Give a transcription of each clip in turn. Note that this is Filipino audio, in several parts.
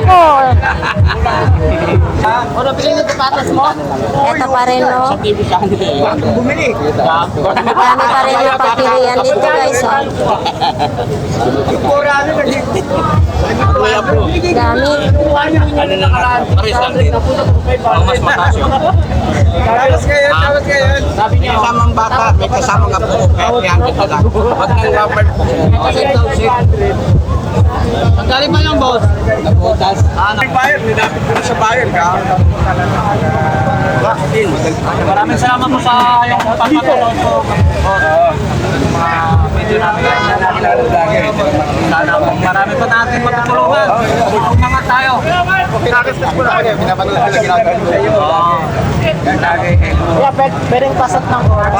ako. Ano bilhin yung patas mo? Ito pa rin, no? Bumili. Marami pa rin yung pagpilian dito, guys. Oh. Kurado kasi. Dami. Ano lang natin? Pares lang din. Mas mataas yun. Tapos ngayon, tapos ngayon. Sabi niya, kasamang bata, may kasamang apo, kaya yan kita lang. Pag nang rubber, Ang galing pa yung boss. nabutas. Ah, bayad, nilapit ko na sa bayad ka. Maraming salamat po sa yung pagpapanood ko. Mga video namin. Sana po marami pa natin matutulungan. Mga tayo. Pinagastos ko na kanya, pinapanood ko na ginagawa ko sa. Yeah, pwede, pwedeng pasat ng oras.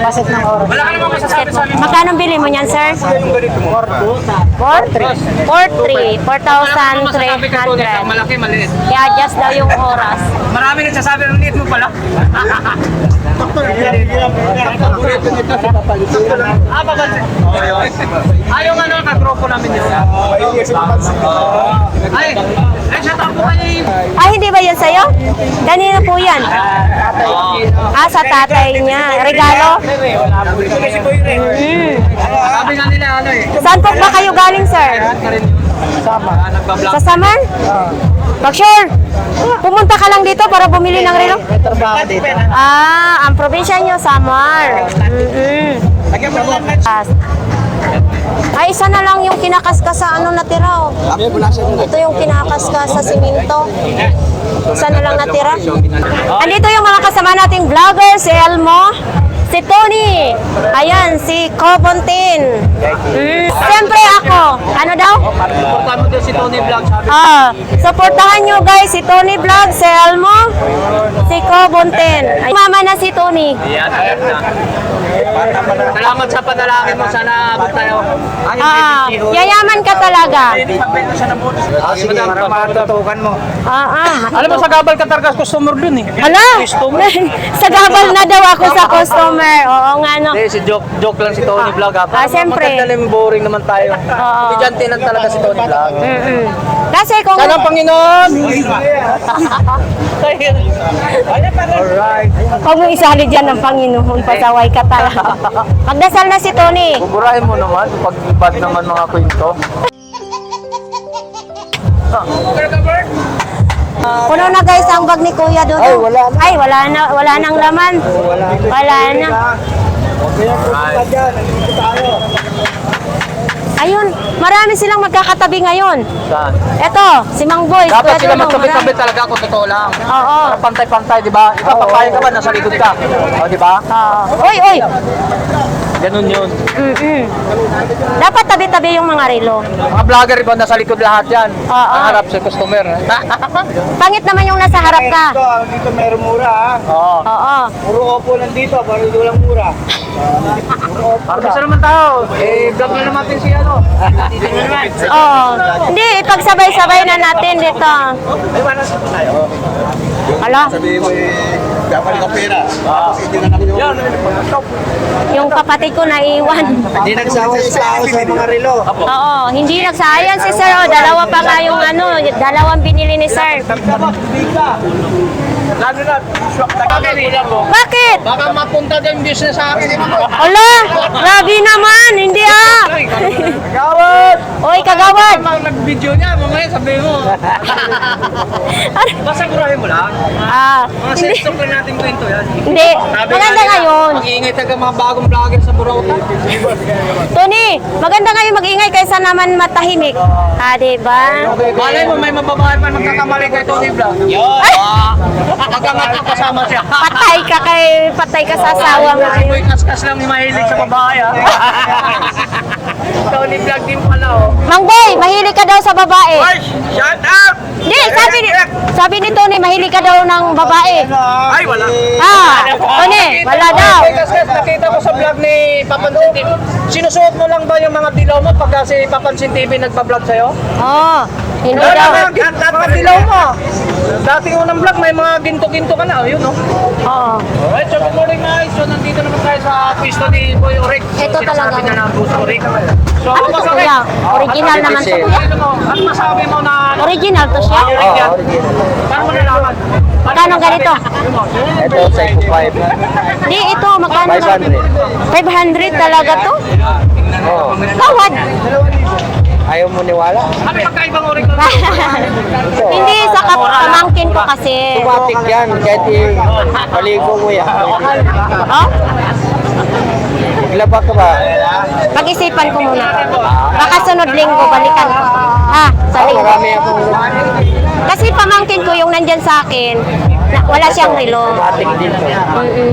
Pasat ng oras. Wala ka naman masasabi sa amin. Magkano bili mo niyan, sir? Yung ganito mo. 4? 4,300. 4,300. Malaki, maliit. I-adjust daw yung oras. Marami nagsasabi ng liit mo pala. Ah, babansin. Ah, yung ano, namin yun. Ay, ay, shout out po kayo. Ah, hindi ba yan sa'yo? Kanino po yan? Ah, sa tatay niya. Regalo? Sabi nga nila, ano eh. Saan po ba kayo galing, sir? Sama. Nagbablog. Sa Saman? Mag-sure. Pumunta ka lang dito para bumili ng relo? May trabaho dito. Ah, ang probinsya nyo, ng As- Ay, isa na lang yung kinakaskas sa ano natira. Oh. Ito yung kinakaskas sa siminto. Isa na lang natira. Andito yung mga kasama nating vlogger, si Elmo, si Tony, ayan, si Cobontin. Mm, Siyempre ako. Ano daw? Supportan mo din si Tony Vlog. Ah, supportahan nyo guys si Tony Vlog, si Elmo, si Cobontin. Ay, mama na si Tony. Yan, ayan na. Salamat sa panalangin mo. Sana abot tayo. Ah, yayaman ka talaga. Ah, sige, para matutukan mo. Ah, ah. Alam mo, sa Gabal Katargas, customer dun eh. Hala! sa gabal na daw ako sa customer. Oo nga no. Hindi, si joke, joke lang si Tony Vlog ha. Ah, siyempre. Maganda lang boring naman tayo. Oo. Estudyante lang talaga si Tony Vlog. Mm-mm. Kasi kung... Sana ang Panginoon! Alright. Huwag mo isali dyan ng Panginoon, pasaway ka talaga. Magdasal na si Tony. Buburahin mo naman pag bad naman mga kwento. Puno na guys ang bag ni Kuya doon. Ay, wala na. Ay, wala na. Wala nang laman. Wala na. Ayun, marami silang magkakatabi ngayon. Saan? Eto, si Mang Boy. Dapat sila marami. talaga kung totoo lang. Oo. Para pantay-pantay, di ba? Ikaw, papayag ka ba? Nasa likod ka. O, di ba? Oo. Uy, uy. Ganun yun. Mm-mm. Dapat tabi-tabi yung mga relo. Mga vlogger, iba, nasa likod lahat yan. Oo. Ang harap sa customer. Pangit naman yung nasa harap ka. dito meron mura ha. Oo. Oo. Puro opo lang dito, para dito lang mura. Artista naman tao. Eh, vlog na naman si ano. Oo. Hindi, ipagsabay-sabay na natin dito. Hala, Sabi mo eh, dapat ka pera. Tapos hindi na namin yung... yung kapatid ko naiwan. Hindi nagsawa si Sao sa mga relo. Oo, hindi nagsayang si Sir. Oh, dalawa pa nga yung ano, dalawang binili ni Sir. Lalo na. Bakit? Baka mapunta din business sa akin. Ala, grabe naman, hindi ah. Gawad! Oy, kagawad. Ang nag-video niya, mamaya sabihin mo. Basta gurahin mo lang. Ah, Mga hindi, lang natin kwento yan. hindi. Maganda ngayon. Mag-iingay taga mga bagong vlogger sa Burauta. Tony, maganda ngayon mag-ingay kaysa naman matahimik. Ah, diba? Malay mo, may mababae pa magkakamali kay Tony Vlog. Yun! Ah, Magkangat kasama siya. Patay ka kay, patay ka sa asawa mo. Mo'y kaskas lang ni mahilig sa babae ah. Tony Vlog din pala oh. Mang Boy, mahilig ka daw sa babae. Shut up! Hindi, sabi ni, sabi ni Tony, mahilig ka daw ng babae. Ay, wala. Ah, Tony, wala daw. Kaskas, nakita ko sa vlog ni Papansin TV. Sinusuot mo lang ba yung mga dilaw mo pagka si Papansin TV nagpa-vlog sa'yo? Oh, hindi daw. mga, mga dilaw mo. Dating unang vlog, may mga ginto-ginto ka na. Oh, yun, no? Oo. Alright, so good morning guys. So nandito naman tayo sa pwesto ni Boy Oric. Ito talaga. Sinasabi na ng Boss Oric. So, Ano to Oric, kuya? Original naman to kuya. Ano mo? Ano masabi mo na Original to siya? Oric yan? Paano mo nalaman? Magkano ganito? Ito, Psycho 5. Di, ito, magkano? 500. 500 talaga to? Oo. Tawad. Ayaw mo niwala? Ano pagkaibang Oric? Hindi, sa kap- pamangkin ko kasi. Automatic yan. Kahit paligo mo yan. Oh, Naglaba ka ba? pag-isipan ko muna. Baka sunod linggo, balikan ko. Ha, sa Oh, linggo. marami akong Kasi pamangkin ko yung nandyan sa akin, na, wala siyang relo. automatic dito. Mm-mm.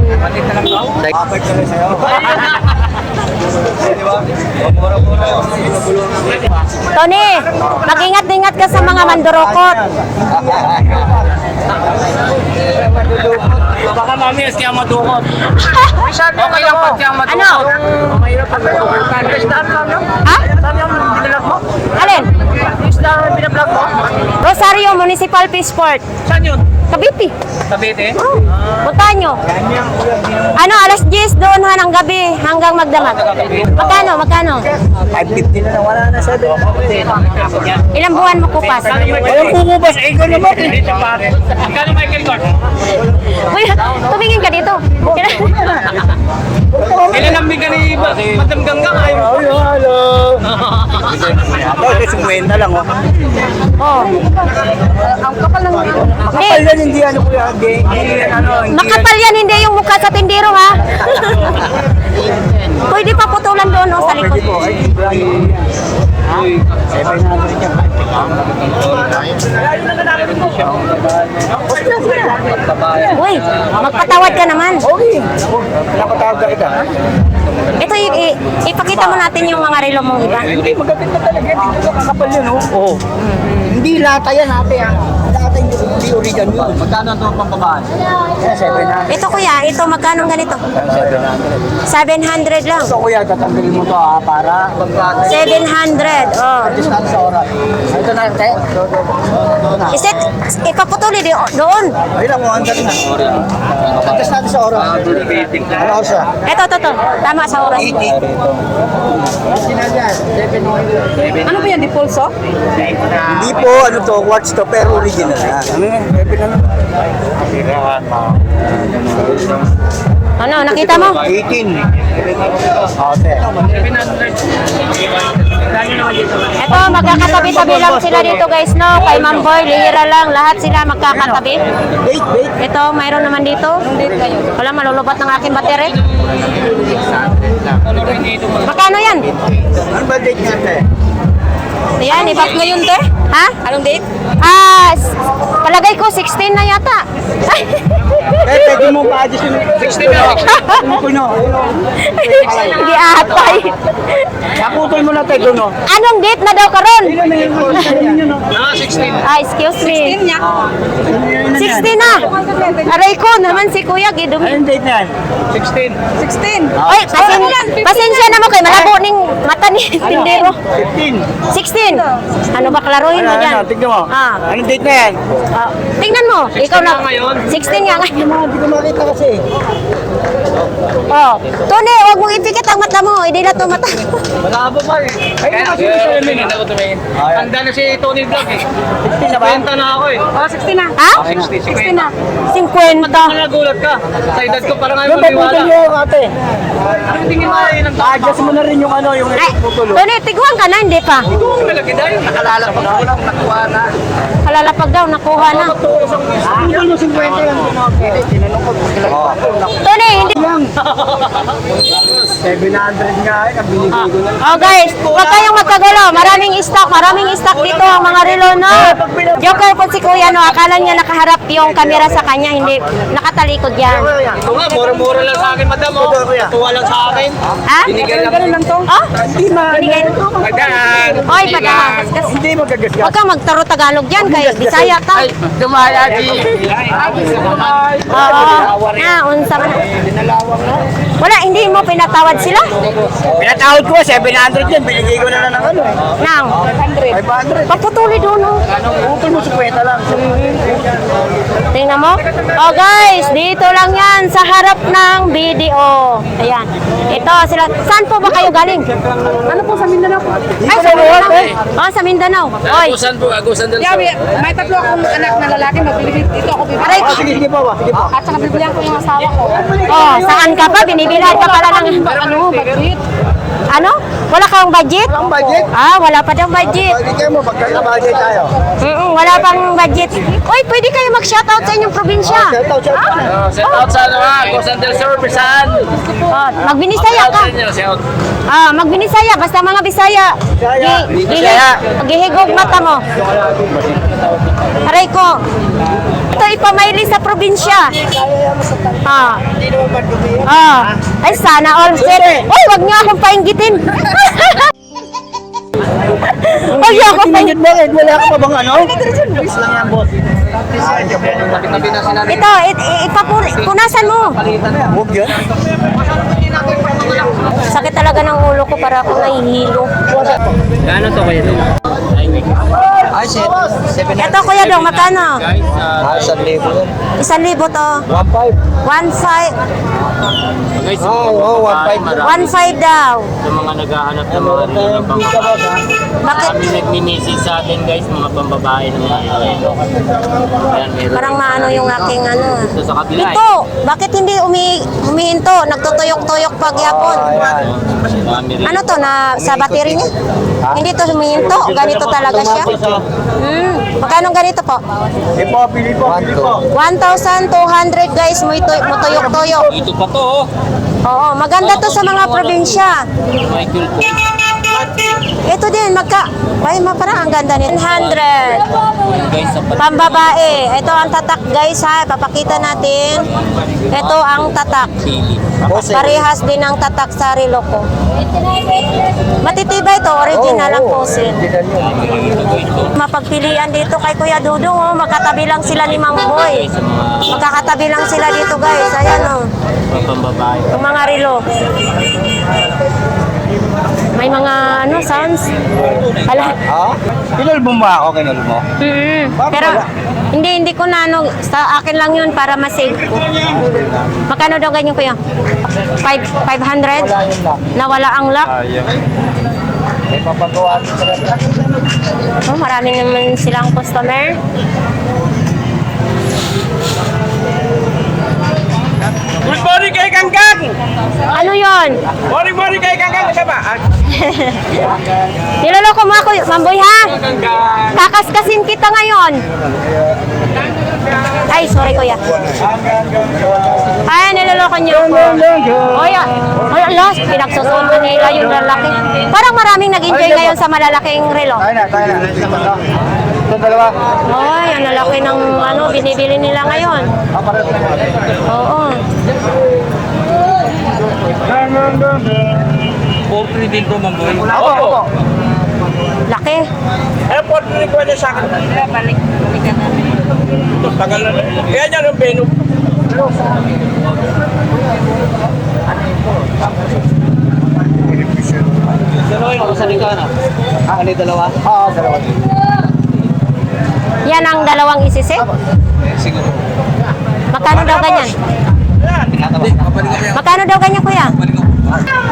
Tony, mag-ingat-ingat ka sa mga mandurokot. Baka mami, kaya madukot. Okay lang pag kaya madukot. Ano? Mahirap pag no? Ha? Saan yung binilag mo? Alin? Yung binablog mo? Rosario Municipal Peace Port. Saan yun? Cavite. Cavite? Oh, puntahan nyo. Ano, alas 10 doon ha ng gabi hanggang magdamag. Magkano, magkano? 550 na lang. Wala na 7. Ilang buwan mo kupas? Walang pumubas. Eh, ikaw naman. Magkano Michael Gord? Uy, tumingin ka dito. Kailan ang bigyan ni Madam Ganggang? Ayaw. Hello. Ito, 50 lang. Oh. Oh. Ang kapal ng... Kapal yan, hindi ano kuya. Hindi, hindi yan ano. Hindi yan. Makapal yan, hindi yung mukha sa tindero ha. Pwede pa putulan doon no, sa likod. Pwede po. Ay, Ibrahim. 700 yan. Uy, magpatawad ka naman. Okay. Napatawag ka kita. Ito, i- i- ipakita mo natin yung mga relo mong iba. Hindi, magaganda talaga. Hindi ko kakapal yun, oh. Oo. Hindi lata yan, ate, ah. Yung hindi original yun. Magkano ito pang babaan? Yeah, 700. Ito kuya, ito magkano ganito? 700. 700 lang. Ito kuya, tatanggalin mo to ah, para 700. Oh. natin sa oras. Ito na, te. Iset, ipaputuli di, doon. Ayun lang, 100 na. Adjust natin sa oras. Ano oras ah? Ito, ito, ito. Tama sa oras. Ano ba yan, di pulso? Hindi po, ano to, watch to, pero original na. Ano yan? Bebe na Ano, nakita mo? 18. Ate. Ito, magkakatabi-tabi lang sila dito guys, no? Kay Ma'am Boy, lihira lang. Lahat sila magkakatabi. Wait, wait. Ito, mayroon naman dito. Wala, malulubat ng aking battery. Magkano yan? Ano ba date niya, Ayan, ibak ngayon, te. Ha? Anong date? Ah, palagay ko 16 na yata. Ay, Eh, pwede mo pa-adjust yung 16 na. Ano ko no? Hindi atay. Naputol mo na tayo doon, no? Anong date na daw karon? Ah, 16. Ah, excuse me. 16 na. Aray ko naman si Kuya Gidumi. Anong date na yan? 16. 16. Oy, pasen, pasensya na mo kay malabo ning mata ni tindero. 15. 16. Ano ba klaruhin Ano, mo diyan? ano, tignan mo. Ah, Anong date na yan? ah, tingnan mo. Ikaw na. nga ngayon. 16 nga ngayon. Hindi ko makita kasi. Oh, Tony, wag mong ipikit ang mata mo. Hindi na to mata. Malabo pa eh. Kaya kasi sa. Hindi ako tumingin. Tanda na si Tony Vlog eh. 16 na ba? Benta na ako eh. Oh, 16 na. Ha? 60, 60 na. 50. Nagulat ka. Sa edad ko parang ayaw Yung maniwala. mo, ate. Ang tingin mo ay nang Adjust mo na rin yung ano, yung Ay, puputol. Tony, tiguan ka na, hindi pa. malaki dahil. Nakalala pa ko lang nakuha na. Kalalapag daw, nakuha na. Puputol mo 50 yan. Tinanong ko, Tony, hindi. 700 nga eh, ang binigay ko na. Oh guys, wag kayong magkagulo. Maraming stock. Maraming stock dito ang mga relo, no? Joker po si Kuya, no? Akala niya nakaharap yung camera sa kanya. Hindi. Nakatalikod yan. Ito nga, mura-mura lang sa akin, madam. Oh. Tuwa lang sa akin. Ha? Binigyan lang. lang to? Oh? Hindi ma... Binigay. Madam. Oy, padahas. Hindi magagasgas. Huwag kang magtaro Tagalog yan. Kay Bisaya ka. Dumaya, G. Oo. Ah, unsa man. Wala, hindi mo pinatawad sila? Pinatawad ko, 700 yan. Binigay ko na lang ng ano eh. Nang. 500. Paputuli doon, oh. Utol mo 50 lang. Tingnan mo. Oh guys, dito lang yan sa harap ng video. Ayan. Ito sila. Saan po ba kayo galing? Ano po sa Mindanao po? Ay, sa Mindanao. Oh, sa Mindanao. Oy. Agusan po, agusan del Sabi, may tatlo akong anak na lalaki, magbibigay dito ako bibigay. Aray, Oh, sige, sige po ba? Sige po. At saka bibilihan ko yung asawa ko. oh, saan ka pa? Binibilad ka pala ng... Ano, budget? Ano? Wala kang budget? Ang budget? Ah, wala pa daw budget. Bigyan mo, pagkakabagay tayo. Mm wala pang budget. Uy, pwede kayo mag-shoutout sa inyong probinsya. Shout out, shout out. Oh, Set out sa ano ha, del sur, Bisan. Oh, magbinisaya ka. Shout. Ah, magbinisaya basta mga Bisaya. Bisaya. Gi- Bisaya. Gihigog mata mo. Aray ko. Ito ipamayli sa probinsya. Ah. Ah. Ay sana all set. Uy, wag niyo akong painggitin. Niyo akong painggitin. Bakit? Bakit? Wala ka pa bang ano? Lang yan, boss. Ay. Ito, it, ipapuri, punasan mo. Huwag yan. Sakit talaga ng ulo ko para ako nahihilo. Gano'n to kayo doon? Ay, shit. 700. Ito kuya dong, magkano? Guys, ah, Ah, 1,000 yan. Isang libo to. 1,500. One five, guys, Oo, oo, 1.5 na. one five daw. Sa mga naghahanap ng mga relo ng pambabae. Bakit? Kami nagmi-message sa atin guys, mga pambabae ng mga meron. Parang maano yung aking ano. ah. Ito sa kabila eh. Ito, bakit hindi umi umihinto? Nagtutuyok-tuyok. Ayan. Marami rin. Ano to, na sa battery niya? Hindi to humihinto, ganito talaga siya. Hmm, magkano ganito po? Sige po, pili po, pili po. 1,200 guys, mo ito mutuyok-tuyok. Ito pa to oh. Oo, maganda to sa mga probinsya. Michael po. Ito din, magka... Ay, ma, parang ang ganda nito. 100. Ayan, guys, sa. Pambabae. Ito ang tatak guys ha. Papakita natin. Ito ang tatak. Pili. Parehas din ang tatak sa relo ko. Matitibay to, original ang posin. Mapagpilian dito kay Kuya Dudong, oh. magkatabi lang sila ni Mang Boy. Magkakatabi lang sila dito guys. Ayan oh. Yung mga relo. May mga ano, sounds. Ala. Ha? Kinulbo mo ba ako, kinulbo mo? Mm, pero hindi hindi ko na ano, sa akin lang 'yun para ma-save ko. Magkano daw ganyan kuya? 5 500? Nawala ang lock. May papagawa. Oh, marami naman silang customer. Good morning kay Kangkang! Ano 'yon? Morning, morning kay Kangkang! Siya ba? Ah, Niloloko mo ako, mamboy ha? Kakaskasin kita ngayon. Ay, sorry kuya. Ay, niloloko niyo ako. Oy, ah. Ay, ala, pinagsusundo nila yung lalaki. Parang maraming nag-enjoy ngayon sa malalaking relo. Tayo na, tayo na. Ito dalawa. Ay, ang lalaki ng ano, binibili nila ngayon. Ah, pareho na. Oo. Poultry din to, mamboy. Ako, ako. Laki. Ano po rin ko niya sa akin? Balik, balikan namin. Tagal na. Kaya niya nung beno. Dalawa yung sa likana. Ah, ano yung dalawa? Oo, dalawa. Yan ang dalawang isisit. Siguro. Magkano daw ganyan? Magkano daw ganyan, kuya?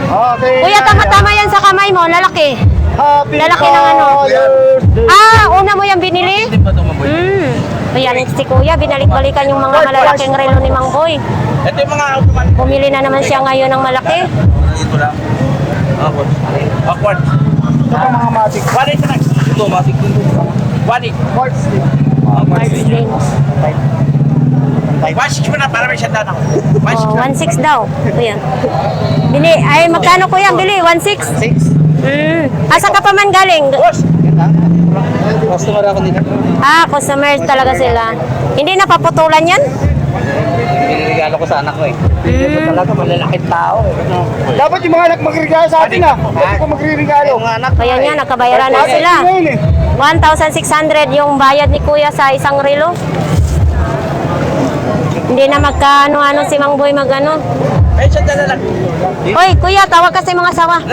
Okay. Kuya, tama-tama yan sa kamay mo, lalaki. Happy Lalaki ng ano? Ah, una mo yung binili? Hmm. Ayan, si kuya, binalik-balikan yung mga malalaking relo ni Mang Boy. Ito yung mga automatic. Bumili na naman siya ngayon ng malaki. Ito lang. Awkward. Awkward. Ito mga matik. One eight na. Ito, matik din. One eight. Quartz din. Parts din. One six mo na para may siyanda na. One six Oh. 1.6 daw. Kuya. Bili, ay magkano kuya? Bili, 1.6. Six. Mm. Asa ka pa man galing? Customer ako nila. Ah, customers talaga sila. Hindi napaputulan yan? Pinirigalo ko sa anak ko eh. Ito talaga malalaking tao eh. Dapat yung mga anak magregalo sa atin ah. Dapat ko magre-regalo. Yung anak Kaya nga, nakabayaran na sila. Ngayon eh. 1,600 yung bayad ni Kuya sa isang relo. Hindi na magkaano-ano si Mang Boy magano. Hoy, Kuya, tawag kasi mga sawa.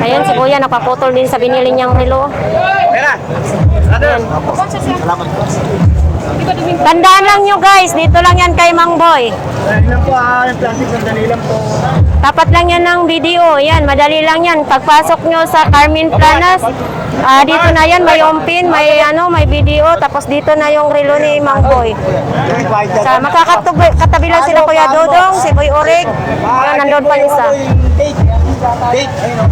Ayun, si Kuya napaputol din sa binili niyang relo. Tandaan lang nyo guys, dito lang yan kay Mang Boy. Lang po ah, yung plastic sandali lang po. Tapat lang yan ng video. Yan, madali lang yan. Pagpasok nyo sa Carmen Planas, ah, dito na yan, may umpin, may ano, may video, tapos dito na yung relo ni Mang Boy. Sa makakatabi katabi lang sila Kuya Dodong, si Boy Orig. Ayun, nandun pa isa. Ayun oh.